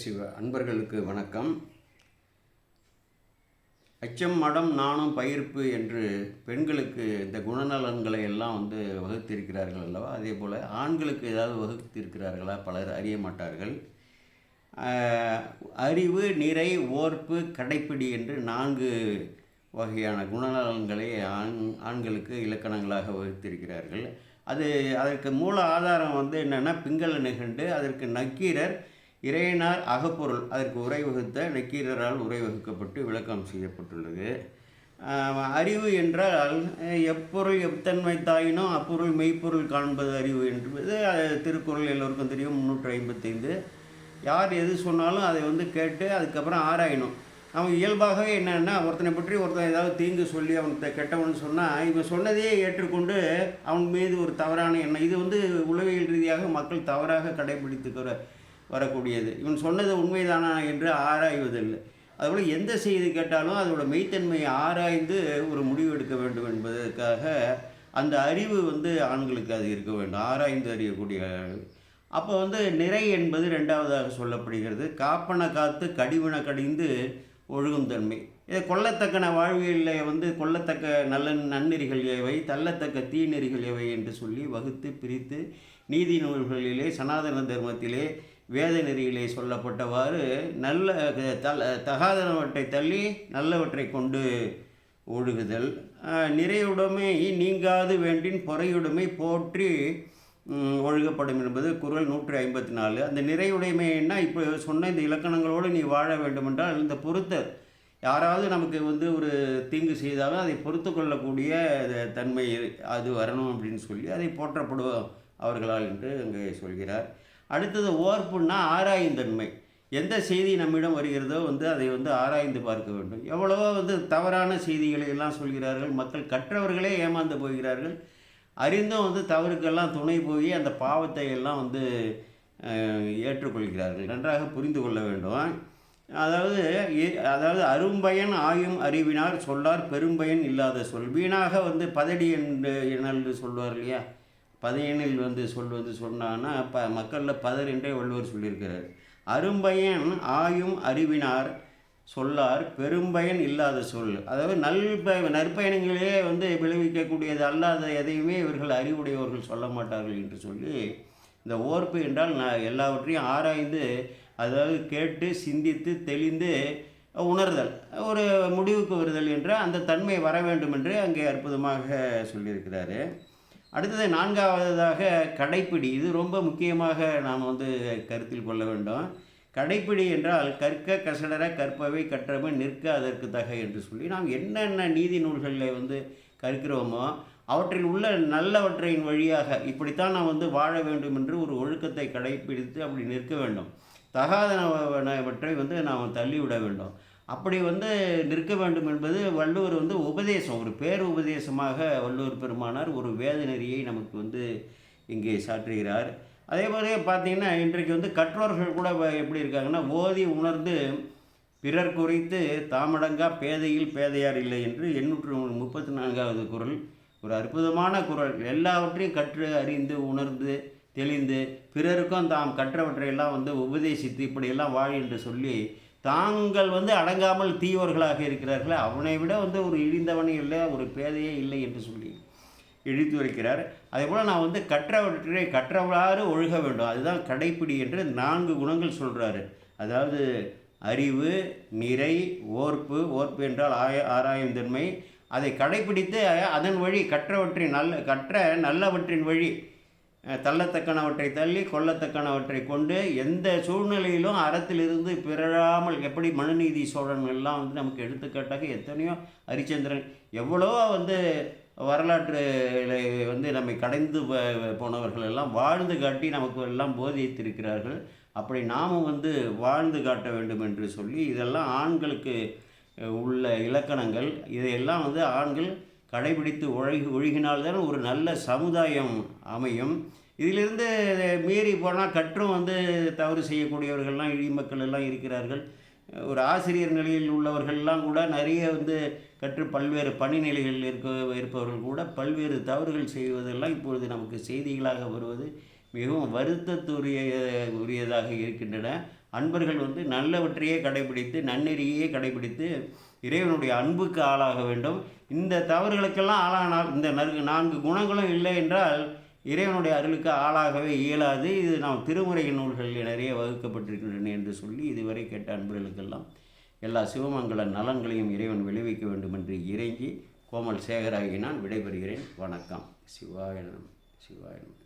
சிவ அன்பர்களுக்கு வணக்கம். அச்சம் மடம் நாணம் பயிர்ப்பு என்று பெண்களுக்கு இந்த குணநலன்களை எல்லாம் வந்து வகுத்திருக்கிறார்கள் அல்லவா? அதே போல் ஆண்களுக்கு ஏதாவது வகுத்திருக்கிறார்களா? பலர் அறிய மாட்டார்கள். அறிவு நிறை ஓர்ப்பு கடைப்பிடி என்று நான்கு வகையான குணநலன்களை ஆண் ஆண்களுக்கு இலக்கணங்களாக வகுத்திருக்கிறார்கள். அது அதற்கு மூல ஆதாரம் வந்து என்னென்னா பிங்கள நிகண்டு அதற்கு நக்கீரர் இறையனார் அகப்பொருள் அதற்கு உரை வகுத்த நக்கீரரால் உரை வகுக்கப்பட்டு விளக்கம் செய்யப்பட்டுள்ளது. அறிவு என்றால் எப்பொருள் எத்தன்மை தாயினோ அப்பொருள் மெய்ப்பொருள் காண்பது அறிவு என்பது திருக்குறள் எல்லோருக்கும் தெரியும் முந்நூற்றி ஐம்பத்தைந்து. யார் எது சொன்னாலும் அதை வந்து கேட்டு அதுக்கப்புறம் ஆராயணும். அவன் இயல்பாகவே என்னென்னா ஒருத்தனை பற்றி ஒருத்தன் ஏதாவது தீங்கு சொல்லி அவன்கிட்ட கெட்டவன் சொன்னால் இவன் சொன்னதையே ஏற்றுக்கொண்டு அவன் மீது ஒரு தவறான எண்ணம். இது வந்து உளவியல் ரீதியாக மக்கள் தவறாக கடைபிடித்துக்கிற வரக்கூடியது. இவன் சொன்னது உண்மைதானா என்று ஆராய்வதில்லை. அதுபோல் எந்த செய்தி கேட்டாலும் அதோட மெய்த்தன்மையை ஆராய்ந்து ஒரு முடிவு எடுக்க வேண்டும் என்பதற்காக அந்த அறிவு வந்து ஆண்களுக்கு அது இருக்க வேண்டும். ஆராய்ந்து அறியக்கூடிய அப்போ வந்து நிறை என்பது ரெண்டாவதாக சொல்லப்படுகிறது. காப்பன காத்து கடிவன கடிந்து ஒழுகும் தன்மை. இதை கொல்லத்தக்கன வாழ்வியலில் வந்து கொல்லத்தக்க நல்ல நன்னெறிகள் எவை தள்ளத்தக்க தீநெறிகள் எவை என்று சொல்லி வகுத்து பிரித்து நீதி நூல்களிலே சனாதன தர்மத்திலே வேத நெறியிலே சொல்லப்பட்டவாறு நல்ல தல தகாதனவற்றை தள்ளி நல்லவற்றை கொண்டு ஒழுகுதல் நிறையுடைமை நீங்காது வேண்டின் பொறையுடைமை போற்றி ஒழுகப்படும் என்பது குறள் நூற்றி ஐம்பத்தி நாலு அந்த நிறையுடைமைன்னா இப்போ சொன்ன இந்த இலக்கணங்களோடு நீ வாழ வேண்டுமென்றால் இந்த பொறுத்த யாராவது நமக்கு வந்து ஒரு தீங்கு செய்தாலும் அதை பொறுத்து கொள்ளக்கூடிய தன்மை அது வரணும் அப்படின்னு சொல்லி அதை போற்றப்படுவோம் அவர்களால் என்று அங்கே சொல்கிறார். அடுத்தது ஓர்ப்புன்னா ஆராயுந்தன்மை எந்த செய்தி நம்மிடம் வருகிறதோ வந்து அதை வந்து ஆராய்ந்து பார்க்க வேண்டும். எவ்வளவோ வந்து தவறான செய்திகளை எல்லாம் சொல்கிறார்கள். மக்கள் கற்றவர்களே ஏமாந்து போகிறார்கள். அறிந்தும் வந்து தவறுக்கெல்லாம் துணை போய் அந்த பாவத்தை எல்லாம் வந்து ஏற்றுக்கொள்கிறார்கள். நன்றாக புரிந்து கொள்ள வேண்டும். அதாவது அதாவது அரும்பயன் ஆயும் அறிவினார் சொல்லார் பெரும்பயன் இல்லாத சொல். வீணாக வந்து பதடி என்று என்று சொல்வார் இல்லையா? பதையனில் வந்து சொல்வது சொன்னான்னா ப மக்களில் பதர் என்றே வள்ளுவர் சொல்லியிருக்கிறார். அரும்பயன் ஆயும் அறிவினார் சொல்லார் பெரும்பயன் இல்லாத சொல். அதாவது நல்ப நற்பயணங்களே வந்து விளைவிக்கக்கூடியது அல்லாத எதையுமே இவர்கள் அறிவுடையவர்கள் சொல்ல மாட்டார்கள் என்று சொல்லி இந்த ஓர்ப்பு என்றால் நான் எல்லாவற்றையும் ஆராய்ந்து அதாவது கேட்டு சிந்தித்து தெளிந்து உணர்தல். ஒரு முடிவுக்கு வருதல் என்ற அந்த தன்மை வர வேண்டும் என்று அங்கே அற்புதமாக சொல்லியிருக்கிறாரு. அடுத்தது நான்காவதாக கடைப்பிடி. இது ரொம்ப முக்கியமாக நாம் வந்து கருத்தில் கொள்ள வேண்டும். கடைப்பிடி என்றால் கற்க கசடர கற்பவை கற்றவை நிற்க அதற்கு தக என்று சொல்லி நாம் என்னென்ன நீதி நூல்களில் வந்து கற்கிறோமோ அவற்றில் உள்ள நல்லவற்றையின் வழியாக இப்படித்தான் நாம் வந்து வாழ வேண்டும் என்று ஒரு ஒழுக்கத்தை கடைப்பிடித்து அப்படி நிற்க வேண்டும். தகாதனவற்றை வந்து நாம் தள்ளிவிட வேண்டும். அப்படி வந்து நிற்க வேண்டும் என்பது வள்ளுவர் வந்து உபதேசம் ஒரு பேர் உபதேசமாக வள்ளுவர் பெருமானார் ஒரு வேத நெறியை நமக்கு வந்து இங்கே சாற்றுகிறார். அதே போல பார்த்தீங்கன்னா இன்றைக்கு வந்து கற்றோர்கள் கூட எப்படி இருக்காங்கன்னா ஓதி உணர்ந்து பிறர் குறித்து தாமடங்கா பேதையில் பேதையார் இல்லை என்று எண்ணூற்று முப்பத்தி நான்காவது குறள் ஒரு அற்புதமான குரல். எல்லாவற்றையும் கற்று அறிந்து உணர்ந்து தெளிந்து பிறருக்கும் தாம் கற்றவற்றையெல்லாம் வந்து உபதேசித்து இப்படியெல்லாம் வாழ் என்று சொல்லி தாங்கள் வந்து அடங்காமல் தீயோர்களாக இருக்கிறார்களே அவனை விட வந்து ஒரு இழிந்தவனே இல்லை ஒரு பேதையே இல்லை என்று சொல்லி இழித்து வைக்கிறார் அதே போல் நான் வந்து கற்றவற்றை கற்றவாறு ஒழுக வேண்டும். அதுதான் கடைப்பிடி என்று நான்கு குணங்கள் சொல்கிறாரு அதாவது அறிவு நிறை ஓர்ப்பு. ஓர்ப்பு என்றால் ஆய ஆராயும் தன்மை அதை கடைப்பிடித்து அதன் வழி கற்றவற்றின் நல்ல கற்ற நல்லவற்றின் வழி தள்ளத்தக்கனவற்றை தள்ளி கொல்லத்தக்கனவற்றை கொண்டு எந்த சூழ்நிலையிலும் அறத்திலிருந்து பிறழாமல் எப்படி மனுநீதி சோழன் எல்லாம் வந்து நமக்கு எடுத்துக்காட்டாக எத்தனையோ ஹரிச்சந்திரன் எவ்வளோ வந்து வரலாற்றில் வந்து நம்மை கடைந்து போனவர்கள் எல்லாம் வாழ்ந்து காட்டி நமக்கு எல்லாம் போதித்திருக்கிறார்கள். அப்படி நாமும் வந்து வாழ்ந்து காட்ட வேண்டும் என்று சொல்லி இதெல்லாம் ஆண்களுக்கு உள்ள இலக்கணங்கள். இதையெல்லாம் வந்து ஆண்கள் கடைபிடித்து ஒழுகி ஒழுகினால்தான் ஒரு நல்ல சமுதாயம் அமையும். இதிலிருந்து மீறி போனால் கற்றும் வந்து தவறு செய்யக்கூடியவர்கள்லாம் இழி மக்கள் எல்லாம் இருக்கிறார்கள். ஒரு ஆசிரியர் நிலையில் உள்ளவர்கள்லாம் கூட நிறைய வந்து கற்று பல்வேறு பணி நிலைகளில் இருக்க இருப்பவர்கள் கூட பல்வேறு தவறுகள் செய்வதெல்லாம் இப்பொழுது நமக்கு செய்திகளாக வருவது மிகவும் வருத்தத்துரிய உரியதாக இருக்கின்றன. அன்பர்கள் வந்து நல்லவற்றையே கடைபிடித்து நன்னெறியே கடைபிடித்து இறைவனுடைய அன்புக்கு ஆளாக வேண்டும். இந்த தவறுகளுக்கெல்லாம் ஆளானால் இந்த நறு நான்கு குணங்களும் இல்லை என்றால் இறைவனுடைய அருளுக்கு ஆளாகவே இயலாது. இது நாம் திருமுறை நூல்களில் நிறைய வகுக்கப்பட்டிருக்கின்றன என்று சொல்லி இதுவரை கேட்ட அன்பர்களுக்கெல்லாம் எல்லா சிவமங்கல நலன்களையும் இறைவன் விளைவிக்க வேண்டும் என்று இறங்கி கோமல் சேகராகி நான் விடைபெறுகிறேன். வணக்கம். சிவாயனம் நம